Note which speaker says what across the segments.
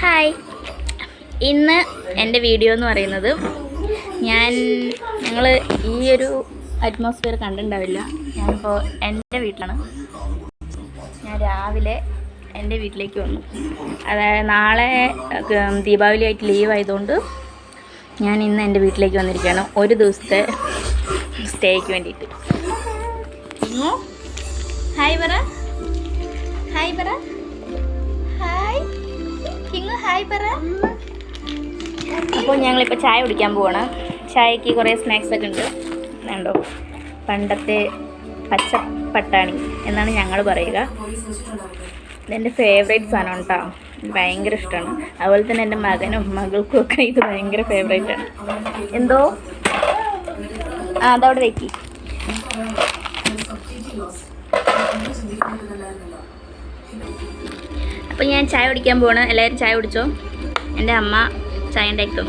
Speaker 1: Hi. ഇന്ന് എന്റെ video എന്ന് പറയുന്നത് ഞാൻ ഞങ്ങൾ ഈ ഒരു അറ്റ്മോസ്ഫിയർ കണ്ടിട്ടുണ്ടാവില്ല. ഞാനിപ്പോൾ എന്റെ വീട്ടിലാണ്. ഞാൻ രാവിലെ എന്റെ വീട്ടിലേക്ക് വന്നു. അതായത് നാളെ ദീപാവലി ആയിട്ട് ലീവ് ആയതുകൊണ്ട് ഞാൻ ഇന്ന് എന്റെ വീട്ടിലേക്ക് വന്നിരിക്കുകയാണ്. ഒരു ദിവസത്തെ സ്റ്റേക്ക് വേണ്ടിയിട്ട്. ഹായ് പറ ഹായ് പറ ഹായ് പറ. അപ്പോൾ ഞങ്ങളിപ്പോൾ ചായ കുടിക്കാൻ പോവാണ്. ചായക്ക് കുറേ സ്നാക്സ് ഒക്കെ ഉണ്ട്. വേണ്ടോ പണ്ടത്തെ പച്ച പട്ടാണി എന്നാണ് ഞങ്ങൾ പറയുക. ഇതെന്റെ ഫേവറേറ്റ് സാധനം കേട്ടോ ഭയങ്കര ഇഷ്ടമാണ് അതുപോലെ തന്നെ എന്റെ മകനും മകൾക്കും ഒക്കെ ഇത് ഭയങ്കര ഫേവറേറ്റ് ആണ്. എന്തോ? ആ അതവിടെ വെക്കി. അപ്പോൾ ഞാൻ ചായ കുടിക്കാൻ പോവാണ്. എല്ലാവരും ചായ കുടിച്ചോ? എന്റെ അമ്മ ചായ ഉണ്ടാക്കി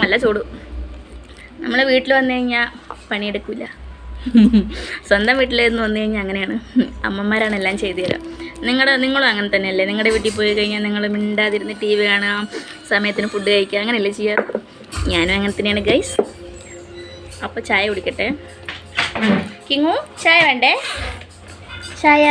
Speaker 1: നല്ല ചൂട്. നമ്മൾ വീട്ടിൽ വന്നു കഴിഞ്ഞാൽ പണിയെടുക്കില്ല സ്വന്തം വീട്ടിലായിരുന്നു വന്നു കഴിഞ്ഞാൽ അങ്ങനെയാണ്. അമ്മമാരാണ് എല്ലാം ചെയ്തു തരാം. നിങ്ങളുടെ നിങ്ങളും അങ്ങനെ തന്നെയല്ലേ? നിങ്ങളുടെ വീട്ടിൽ പോയി കഴിഞ്ഞാൽ നിങ്ങൾ മിണ്ടാതിരുന്ന് ടി വി കാണാം സമയത്തിന് ഫുഡ് കഴിക്കുക അങ്ങനെയല്ലേ ചെയ്യാറ് ഞാനും അങ്ങനെ തന്നെയാണ് ഗൈസ് അപ്പോൾ ചായ കുടിക്കട്ടെ. കിങ്ങു ചായ വേണ്ടേ? ചായ?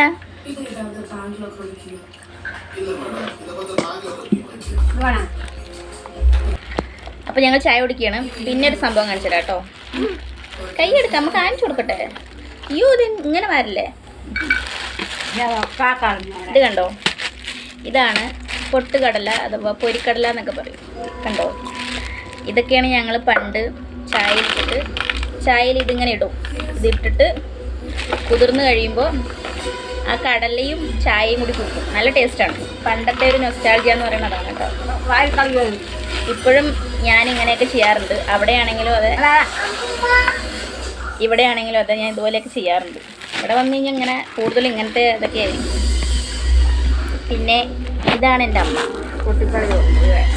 Speaker 1: അപ്പോൾ ഞങ്ങൾ ചായ കുടിക്കുകയാണ്. പിന്നെ ഒരു സംഭവം കാണിച്ചു തരാം കേട്ടോ. കൈ എടുത്ത് നമുക്ക് കാണിച്ചു കൊടുക്കട്ടെ. അയ്യോ ഇത് ഇങ്ങനെ വരില്ലേ? ഇത് കണ്ടോ? ഇതാണ് പൊട്ടുകടല അഥവാ പൊരിക്കടല എന്നൊക്കെ പറയും. കണ്ടോ? ഇതൊക്കെയാണ് ഞങ്ങൾ പണ്ട് ചായയിലിട്ടിട്ട് ചായയിൽ ഇതിങ്ങനെ ഇടും. ഇതിട്ടിട്ട് കുതിർന്ന് കഴിയുമ്പോൾ ആ കടലയും ചായയും കൂടി കുടിക്കും. നല്ല ടേസ്റ്റാണ്. പണ്ടത്തെ ഒരു നൊസ്റ്റാൾജിയ എന്ന് പറയുന്നതാണ് കേട്ടോ. ഇപ്പോഴും ഞാൻ ഇങ്ങനെയൊക്കെ ചെയ്യാറുണ്ട്. അവിടെയാണെങ്കിലും അതെ. ഇവിടെയാണെങ്കിലും അതെ ഞാൻ ഇതുപോലെയൊക്കെ ചെയ്യാറുണ്ട്. ഇവിടെ വന്നു കഴിഞ്ഞാൽ ഇങ്ങനെ കൂടുതൽ ഇങ്ങനത്തെ ഇതൊക്കെ ആയിരിക്കും. പിന്നെ ഇതാണ് എന്റെ അമ്മ.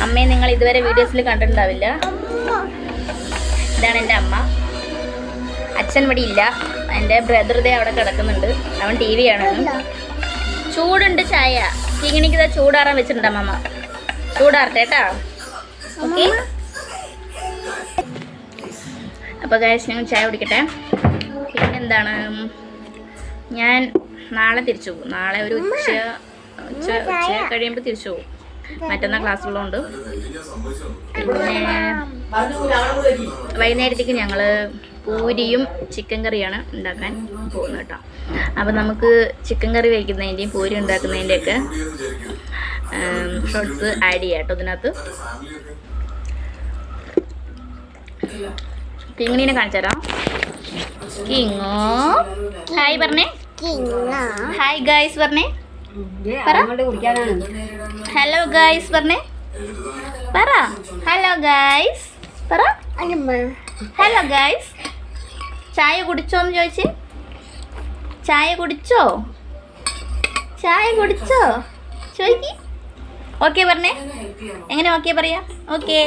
Speaker 1: അമ്മയെ നിങ്ങൾ ഇതുവരെ വീഡിയോസിൽ കണ്ടിട്ടുണ്ടാവില്ല? ഇതാണ് എന്റെ അമ്മ. അച്ഛൻ ഇവിടെ ഇല്ല. എന്റെ ബ്രദർ ദേ അവിടെ കിടക്കുന്നുണ്ട്. അവൻ ടി വി ആണ് ചൂടുണ്ട് ചായ. കിങ്ങിണിക്ക് ഇതാ ചൂടാറാൻ വെച്ചിട്ടുണ്ട് അമ്മമ്മ. ചൂടാറട്ടെ കേട്ടാ. ഓക്കെ അപ്പോൾ ഗായസ് ഞങ്ങൾ ചായ കുടിക്കട്ടെ. പിന്നെന്താണ്? ഞാൻ നാളെ തിരിച്ചു പോകും. നാളെ ഒരു ഉച്ച ഉച്ച ഉച്ച കഴിയുമ്പോൾ തിരിച്ചു പോകും. മറ്റന്നാൾ ക്ലാസ്സുള്ളതുകൊണ്ട് പിന്നെ വൈകുന്നേരത്തേക്ക് ഞങ്ങൾ പൂരിയും ചിക്കൻ കറിയാണ് ഉണ്ടാക്കാൻ പോകുന്നത് കേട്ടോ. അപ്പം നമുക്ക് ചിക്കൻ കറി വയ്ക്കുന്നതിന്റെയും പൂരി ഉണ്ടാക്കുന്നതിന്റെയൊക്കെ ഷോർട്സ് ആഡ് ചെയ്യാം കേട്ടോ ഇതിനകത്ത്. കിങ്ങിനെ കാണിച്ചു തരാം. കിങ്ങോ? ഹായ് പറഞ്ഞേ. ഹായ് ഗായ്സ് പറഞ്ഞേ. പറ. ഹലോ ഗായ്സ് പറഞ്ഞേ. പറ. Hello guys. പറ. ഹലോ ഗൈസ് ചായ കുടിച്ചോന്ന് ചോദിച്ച്? ചായ കുടിച്ചോ? ചായ കുടിച്ചോ? ചോദിക്കി. ഓക്കെ പറഞ്ഞേ. എങ്ങനെ ഓക്കെ പറയാ? ഓക്കെ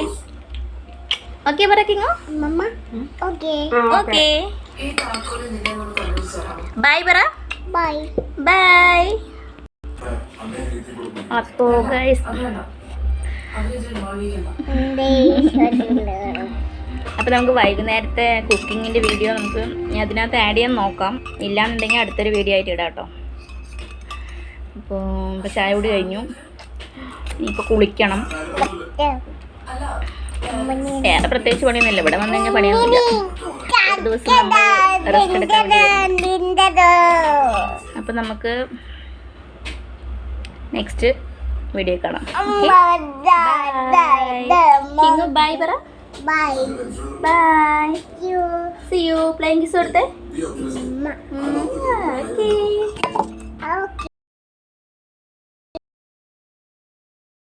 Speaker 1: ഓക്കെ പറക്കിങ്ങോ കിങ്ങോ. ഓക്കെ. ബൈ പറ.
Speaker 2: ബൈ
Speaker 1: ബൈ അപ്പോൾ ഗൈസ് അപ്പോൾ നമുക്ക് വൈകുന്നേരത്തെ കുക്കിങ്ങിന്റെ വീഡിയോ നമുക്ക് അതിനകത്ത് ആഡ് ചെയ്യാൻ നോക്കാം. ഇല്ലാന്നുണ്ടെങ്കിൽ അടുത്തൊരു വീഡിയോ ആയിട്ട് ഇടാം കേട്ടോ. അപ്പോൾ ഇപ്പോൾ ചായ കൂടി കഴിഞ്ഞു. ഇപ്പൊ കുളിക്കണം. വേറെ പ്രത്യേകിച്ച് പണിയൊന്നുമില്ല. ഇവിടെ വന്നു കഴിഞ്ഞാൽ പണിയൊന്നുമില്ല. ദിവസം റെസ്റ്റ് എടുക്കാൻ അപ്പം നമുക്ക് നെക്സ്റ്റ് വീഡിയോ കാണാം. ബൈ പറ.
Speaker 2: Bye
Speaker 1: bye see you playing kiss കൊടുത്തേ? ഓക്കെ